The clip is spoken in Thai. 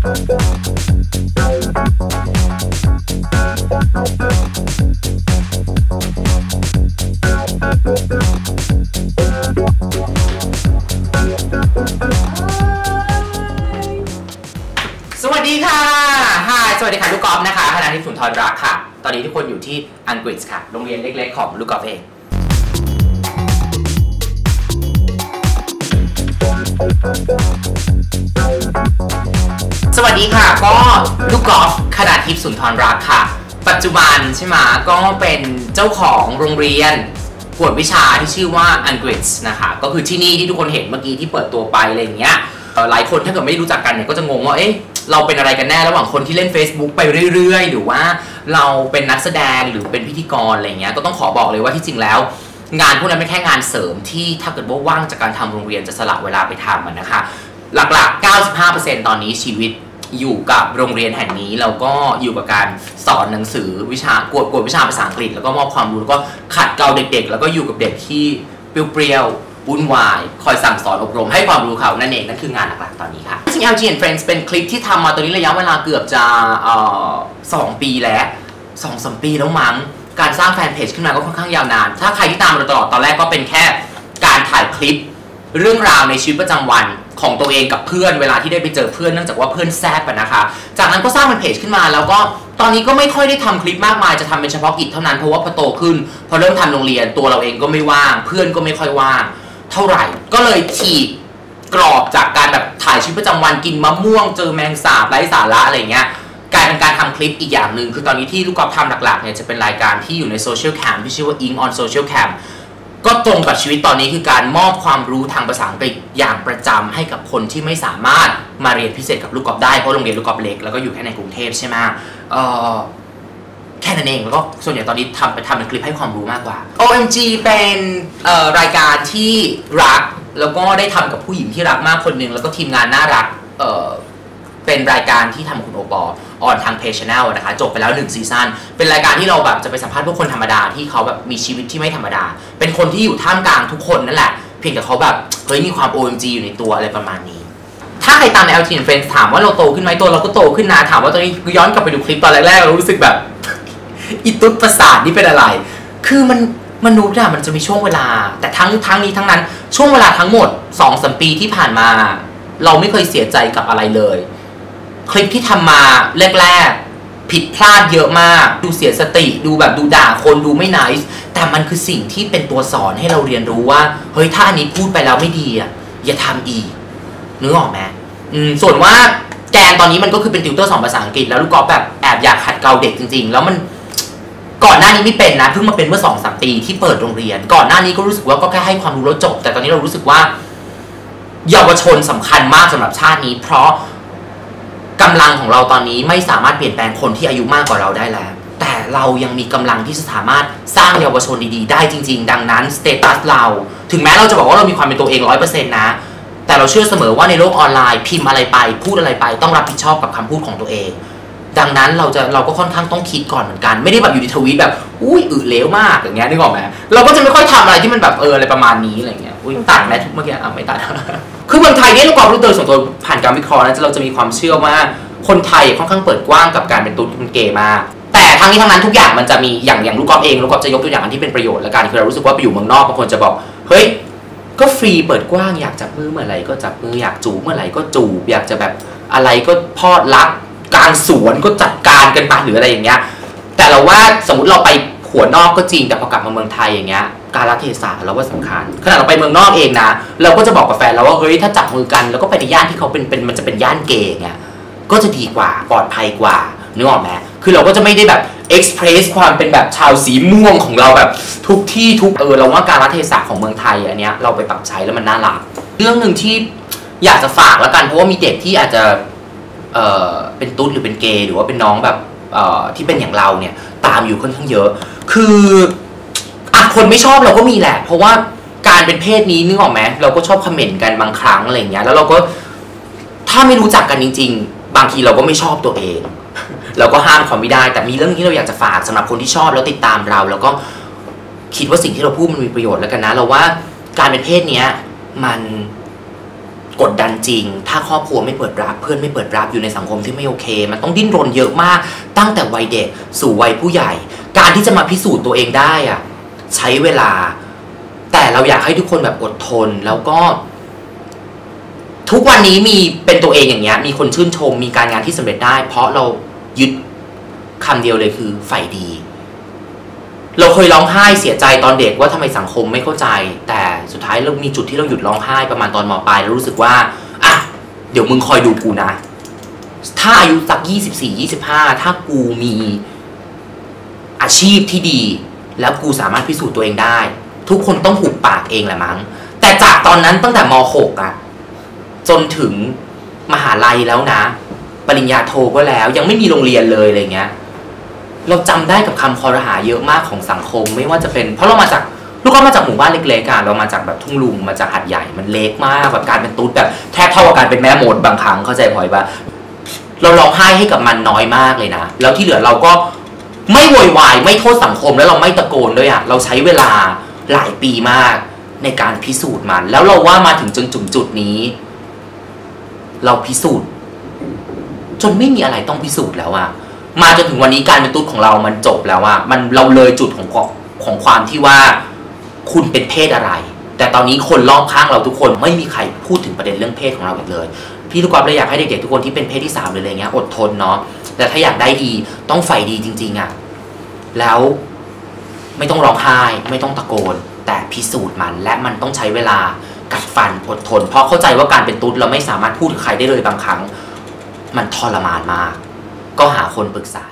สวัสดีค่ะฮายสวัสดีค่ะ ลูกกอล์ฟนะคะคณะที่สุนทรรักค่ะ ตอนนี้ทุกคนอยู่ที่อังกฤษค่ะ โรงเรียนเล็กๆ ของลูกกอล์ฟเอง วัสดีค่ะ ก็ลูกกอล์ฟคณะทิพย์สุนทรรักค่ะ ปัจจุบันใช่ไหมก็เป็นเจ้าของโรงเรียนกวดวิชาที่ชื่อว่าอังกฤษนะคะ ก็คือที่นี่ที่ทุกคนเห็นเมื่อกี้ที่เปิดตัวไปอะไรอย่างเงี้ยหลายคนถ้าเกิดไม่รู้จักกันเนี่ยก็จะงงว่าเอ๊ะเราเป็นอะไรกันแน่ระหว่างคนที่เล่น Facebook ไปเรื่อยๆ หรือว่าเราเป็นนักแสดงหรือเป็นพิธีกรอะไรเงี้ยก็ต้องขอบอกเลยว่าที่จริงแล้ว งานพวกนั้นไม่แค่งานเสริมที่ถ้าเกิดว่าว่างจากการทำโรงเรียนจะสละเวลาไปทำอะนะคะ หลักๆ 95%ตอนนี้ชีวิต อยู่กับโรงเรียนแห่งนี้แล้วก็อยู่กับการสอนหนังสือวิชากวดกวดวิชาภาษาอังกฤษ แล้วก็มอบความรู้แล้วก็ขัดเกลาเด็กๆ แล้วก็อยู่กับเด็กที่เปรี้ยวๆวุ่นวาย คอยสั่งสอนอบรมให้ความรู้เขานั่นเอง นั่นคืองานหลักๆตอนนี้ค่ะซึ่ง LG and Friends เป็นคลิปที่ทำมาตอนนี้ระยะเวลาเกือบจะสองปีแล้วสองสามปีแล้วมั้ง การสร้างแฟนเพจขึ้นมาก็ค่อนข้างยาวนาน ถ้าใครที่ตามเราตลอดตอนแรกก็เป็นแค่การถ่ายคลิป เรื่องราวในชีวิตประจำวันของตัวเองกับเพื่อนเวลาที่ได้ไปเจอเพื่อนเนื่องจากว่าเพื่อนแซบนะคะ จากนั้นก็สร้างเป็นเพจขึ้นมา แล้วก็ตอนนี้ก็ไม่ค่อยได้ทำคลิปมากมายจะทำเป็นเฉพาะกิจเท่านั้นเพราะว่าพอโตขึ้น พอเริ่มทำโรงเรียนตัวเราเองก็ไม่ว่าง เพื่อนก็ไม่ค่อยว่างเท่าไหร่ ก็เลยฉีกกรอบจากการแบบถ่ายชีวิตประจำวันกินมะม่วง เจอแมงสาบไร้สาระอะไรเงี้ยกลายเป็นการทำคลิปอีกอย่างหนึ่งคือตอนนี้ที่ลูกกอล์ฟทำหลักๆเนี่ยจะเป็นรายการที่อยู่ในโซเชียลแคมที่ชื่อว่า Ink on Social Cam ก็ตรงกับชีวิตตอนนี้คือการมอบความรู้ทางภาษาอังกฤษอย่างประจำให้กับคนที่ไม่สามารถมาเรียนพิเศษกับลูกกอล์ฟได้เพราะโรงเรียนลูกกอล์ฟเล็กแล้วก็อยู่แค่ในกรุงเทพใช่ไหมเออแค่นั้นเองแล้วก็ส่วนใหญ่ตอนนี้ทำไปทำเป็นคลิปให้ความรู้มากกว่า OMG เป็นเอ่อรายการที่รักแล้วก็ได้ทำกับผู้หญิงที่รักมากคนหนึ่งแล้วก็ทีมงานน่ารักเออเป็นรายการที่ทำกับคุณโอปอ ออนทางเพจชแนลนะคะจบไปแล้ว1ซีซั่นเป็นรายการที่เราแบบจะไปสัมภาษณ์พวกคนธรรมดาที่เขาแบบมีชีวิตที่ไม่ธรรมดา เป็นคนที่อยู่ท่ามกลางทุกคนนั่นแหละ เพียงแต่เขาแบบเฮ้ยมีความ OMG อยู่ในตัวอะไรประมาณนี้ ถ้าใครตามใน LT Friends ถามว่าเราโตขึ้นไหมตัวเราก็โตขึ้นนะถามว่าตอนนี้ย้อนกลับไปดูคลิปตอนแรกๆเรารู้สึกแบบอีตุ๊ดประสาทนี่เป็นอะไร คือมันมนุษย์อะมันจะมีช่วงเวลา แต่ทั้งทั้งนี้ทั้งนั้นช่วงเวลาทั้งหมด2อสปีที่ผ่านมา เราไม่เคยเสียใจกับอะไรเลย คลิปที่ทำมาแรกๆ ผิดพลาดเยอะมาก ดูเสียสติดูแบบดูด่าคนดูไม่น i c e แต่มันคือสิ่งที่เป็นตัวสอนให้เราเรียนรู้ว่า เฮ้ยถ้าอันนี้พูดไปแล้วไม่ดีอะอย่าทำอีกนึกออกไหมอืมส่วนว่าแกนตอนนี้มันก็คือเป็นติวเตอร์สอนภาษาอังกฤษแล้วลูกกอล์ฟแบบแอบอยากขัดเกลาเด็กจริง ๆ แล้วมันก่อนหน้านี้ไม่เป็นนะเพิ่งมาเป็นเมื่อสองสามปีที่เปิดโรงเรียน ก่อนหน้านี้ก็รู้สึกว่าก็แค่ให้ความรู้แล้วจบ แต่ตอนนี้เรารู้สึกว่าเยาวชนสำคัญมากสำหรับชาตินี้ เพราะ กำลังของเราตอนนี้ไม่สามารถเปลี่ยนแปลงคนที่อายุมากกว่าเราได้แล้ว แต่เรายังมีกำลังที่จะสามารถสร้างเยาวชนดีๆ ได้จริง ๆ ดังนั้นสเตตัสเรา ถึงแม้เราจะบอกว่าเรามีความเป็นตัวเองร้อยเปอร์เซ็นต์นะ แต่เราเชื่อเสมอว่าในโลกออนไลน์พิมพ์อะไรไป พูดอะไรไป ต้องรับผิดชอบกับคำพูดของตัวเอง ดังนั้นเราจะเราก็ค่อนข้างต้องคิดก่อนเหมือนกัน ไม่ได้แบบอยู่ในทวีตแบบอุ้ยอึเลวมากอย่างเงี้ยนึกออกไหมเราก็จะไม่ค่อยทำอะไรที่มันแบบเอออะไรประมาณนี้อะไรเงี้ย อุ้ยตัดไหมเมื่อกี้อะไม่ตัดคือเมืองไทยเนี่ยเราความรู้โดยส่วนตัวผ่านการวิเคราะห์นะเราจะมีความเชื่อว่าคนไทยค่อนข้างเปิดกว้างกับการเป็นตุ๊ดเป็นเกย์มากแต่ทั้งนี้ทั้งนั้นทุกอย่างมันจะมีอย่างอย่างลูกกอล์ฟเองลูกกอล์ฟจะยกตัวอย่างอันที่เป็นประโยชน์ละกันคือเรารู้สึกว่าไปอยู่เมืองนอกบางคนจะบอกเฮ้ยก็ฟรีเปิดกว้างอยากจับมือเมื่อไหร่ก็จับมืออยากจูบเมื่อไหร่ก็จูบอยากจะแบบอะไรก็พอดรักการสวนก็จัดการกันไปหรืออะไรอย่างเงี้ยแต่เราว่าสมมติเราไปหัวนอกก็จริงแต่พอกลับมาเมืองไทยอย่างเงี้ย การละเทศะเราว่าสำคัญขณะเราไปเมืองนอกเองนะเราก็จะบอกกับแฟนเราว่าเฮ้ยถ้าจับมือกันแล้วก็ไปในย่านที่เขาเป็นเป็นมันจะเป็นย่านเกย์เงี้ยก็จะดีกว่าปลอดภัยกว่านึกออกไหมคือเราก็จะไม่ได้แบบเอ็กซ์เพรสความเป็นแบบชาวสีม่วงของเราแบบทุกที่ทุกเออเราว่าการละเทศะของเมืองไทยอันเนี้ยเราไปปรับใช้แล้วมันน่ารักเรื่องหนึ่งที่อยากจะฝากแล้วกันเพราะว่ามีเด็กที่อาจจะเออเป็นตุ๊ดหรือเป็นเกย์หรือว่าเป็นน้องแบบเออที่เป็นอย่างเราเนี่ยตามอยู่ค่อนข้างเยอะ คือ คนไม่ชอบเราก็มีแหละ เพราะว่าการเป็นเพศนี้นึกออกไหมเราก็ชอบคอมเมนต์กันบางครั้งอะไรอย่างเงี้ย แล้วเราก็ถ้าไม่รู้จักกันจริง ๆ บางทีเราก็ไม่ชอบตัวเอง เราก็ห้ามเขามไม่ได้ แต่มีเรื่องที่เราอยากจะฝากสำหรับคนที่ชอบแล้วติดตามเรา แล้วก็คิดว่าสิ่งที่เราพูดมันมีประโยชน์แล้วกันนะ เราว่าการเป็นเพศเนี้ยมันกดดันจริง ถ้าครอบครัวไม่เปิดรับ เพื่อนไม่เปิดรับอยู่ในสังคมที่ไม่โอเค มันต้องดิ้นรนเยอะมาก ตั้งแต่วัยเด็กสู่วัยผู้ใหญ่ การที่จะมาพิสูจน์ตัวเองได้อะ ใช้เวลา แต่เราอยากให้ทุกคนแบบอดทนแล้วก็ ทุกวันนี้มีเป็นตัวเองอย่างเงี้ย มีคนชื่นชมมีการงานที่สำเร็จได้ เพราะเรายึดคำเดียวเลยคือใฝ่ดี เราเคยร้องไห้เสียใจตอนเด็กว่าทำไมสังคมไม่เข้าใจ แต่สุดท้ายเรามีจุดที่เราหยุดร้องไห้ประมาณตอนมปลายแล้วรู้สึกว่าอะเดี๋ยวมึงคอยดูกูนะ ถ้าอายุสักยี่สิบสี่ยี่สิบห้าถ้ากูมีอาชีพที่ดี แล้วกูสามารถพิสูจน์ตัวเองได้ ทุกคนต้องหุบปากเองแหละมั้ง แต่จากตอนนั้นตั้งแต่มหกอะจนถึงมหาลัยแล้วนะ ปริญญาโทก็แล้ว ยังไม่มีโรงเรียนเลยอะไรเงี้ย เราจำได้กับคำคอรหาเยอะมากของสังคมไม่ว่าจะเป็น เพราะเรามาจากลูกก็มาจากหมู่บ้านเล็กๆอะเรามาจากแบบทุ่งลุงมาจากหัดใหญ่มันเล็กมากแบบการเป็นตุ๊ดแบบแทบเท่ากับการเป็นแม่มดบางครั้งเข้าใจพลอยปะเราร้องไห้ให้กับมันน้อยมากเลยนะ แล้วที่เหลือเราก็ ไม่โวยวายไม่โทษสังคมแล้วเราไม่ตะโกนด้วยอะเราใช้เวลาหลายปีมากในการพิสูจน์มัน แล้วเราว่ามาถึงจนจุดจุดนี้ เราพิสูจน์ จนไม่มีอะไรต้องพิสูจน์แล้วอะมาจนถึงวันนี้การเป็นตุ๊ดของเรามันจบแล้วอะมันเราเลยจุดของของของความที่ว่า คุณเป็นเพศอะไร แต่ตอนนี้คนรอบข้างเราทุกคนไม่มีใครพูดถึงประเด็นเรื่องเพศของเราอีกเลย พี่ลูกกอล์ฟเลยอยากให้เด็กๆทุกคนที่เป็นเพศที่สามหรืออะไรเงี้ยอดทนเนาะ แต่ถ้าอยากได้ดีต้องใฝ่ดีจริง ๆอะแล้วไม่ต้องร้องไห้ไม่ต้องตะโกน แต่พิสูจน์มันและมันต้องใช้เวลากัดฟันอดทน เพราะเข้าใจว่าการเป็นตุ๊ดเราไม่สามารถพูดกับใครได้เลยบางครั้ง มันทรมานมาก ก็หาคนปรึกษา